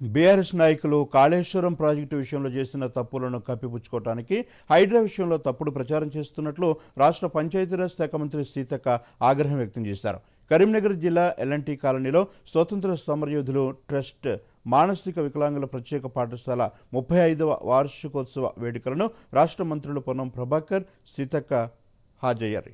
BRS నాయకులు Kaleshwaram project విషయంలో చేసిన తప్పులను కప్పిపుచ్చుకోవడానికి హైడ్రా విషయంలో తప్పుడు ప్రచారం చేస్తున్నట్లు రాష్ట్ర పంచాయతీరాజ్ శాఖ మంత్రి సీతక్క ఆగ్రహం వ్యక్తం చేశారు. కరీంనగర్ జిల్లా ఎల్ఎన్టీ కాలనీలో స్వతంత్ర సమరయోధులు ట్రస్ట్ మానసిక వికలాంగుల ప్రత్యేక పాఠశాల ముప్పై ఐదవ వార్షికోత్సవ వేడుకలను రాష్ట్ర మంత్రులు పొన్నం ప్రభాకర్ సీతక్క హాజరయ్యారు.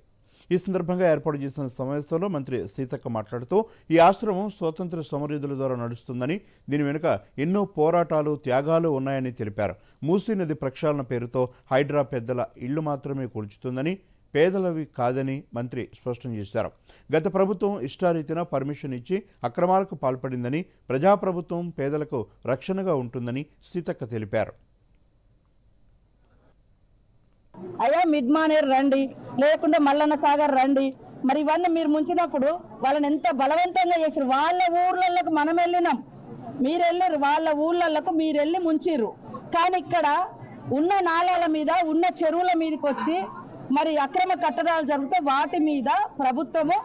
ఈ సందర్భంగా ఏర్పాటు చేసిన సమావేశంలో మంత్రి సీతక్క మాట్లాడుతూ ఈ ఆశ్రమం స్వాతంత్ర సమరయుధుల ద్వారా నడుస్తుందని దీని వెనుక ఎన్నో పోరాటాలు త్యాగాలు ఉన్నాయని తెలిపారు. మూసీ నది ప్రక్షాళన పేరుతో హైడ్రా పెద్దల ఇళ్ళు మాత్రమే కూల్చుతుందని పేదలవి కాదని మంత్రి స్పష్టం చేశారు. గత ప్రభుత్వం ఇష్టారీతిన పర్మిషన్ ఇచ్చి అక్రమాలకు పాల్పడిందని ప్రజాప్రభుత్వం పేదలకు రక్షణగా ఉంటుందని సీతక్క తెలిపారు. అయ్యా మిడ్ మానేర్ రండి. లేకుంటే మల్లన్న సాగర్ రండి. మరి ఇవన్నీ మీరు ముంచినప్పుడు వాళ్ళని ఎంత బలవంతంగా చేసారు వాళ్ళ ఊర్లలోకి మనం వెళ్ళినాం. మీరు వెళ్ళారు వాళ్ళ ఊర్లలోకి మీరు వెళ్ళి ముంచిర్రు. కానీ ఇక్కడ ఉన్న నాళాల మీద ఉన్న చెరువుల మీదకి వచ్చి మరి అక్రమ కట్టడాలు జరిగితే వాటి మీద ప్రభుత్వము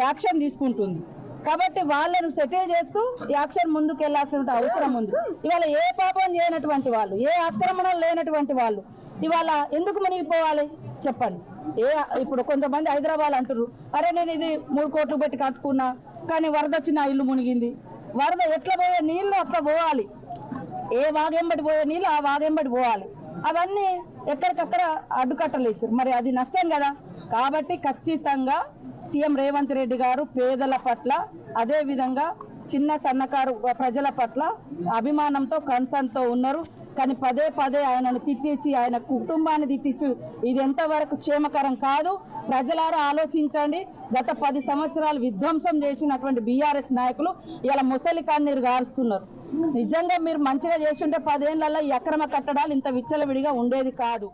యాక్షన్ తీసుకుంటుంది. కాబట్టి వాళ్ళను సెటిల్ చేస్తూ యాక్షన్ ముందుకు వెళ్ళాల్సిన అవసరం ఉంది. ఇవాళ ఏ పాపం చేయనటువంటి వాళ్ళు ఏ ఆక్రమణ లేనటువంటి వాళ్ళు ఇవాళ ఎందుకు మునిగిపోవాలి? చెప్పండి. ఏ ఇప్పుడు కొంతమంది హైదరాబాద్ అంటారు అరే నేను ఇది మూడు కోట్లు పెట్టి కట్టుకున్నా కానీ వరద వచ్చి నా ఇల్లు మునిగింది. వరద ఎట్లా పోయే నీళ్ళు అట్లా పోవాలి. ఏ వాగెంబడి పోయే నీళ్ళు ఆ వాగెంబడి పోవాలి. అవన్నీ ఎక్కడికక్కడ అడ్డుకట్టలేసారు మరి అది నష్టం కదా. కాబట్టి ఖచ్చితంగా సీఎం రేవంత్ రెడ్డి గారు పేదల పట్ల అదే విధంగా చిన్న సన్నకారు ప్రజల పట్ల అభిమానంతో కన్సర్న్తో ఉన్నారు. కానీ పదే పదే ఆయనను తిట్టించి ఆయన కుటుంబాన్ని తిట్టించు. ఇది ఎంతవరకు క్షేమకరం కాదు. ప్రజలారా ఆలోచించండి. గత పది సంవత్సరాలు విధ్వంసం చేసినటువంటి బీఆర్ఎస్ నాయకులు ఇలా ముసలి కన్నీరు గారుస్తున్నారు. నిజంగా మీరు మంచిగా చేస్తుంటే పదేళ్ళలో ఈ అక్రమ కట్టడాలు ఇంత విచ్చలవిడిగా ఉండేది కాదు.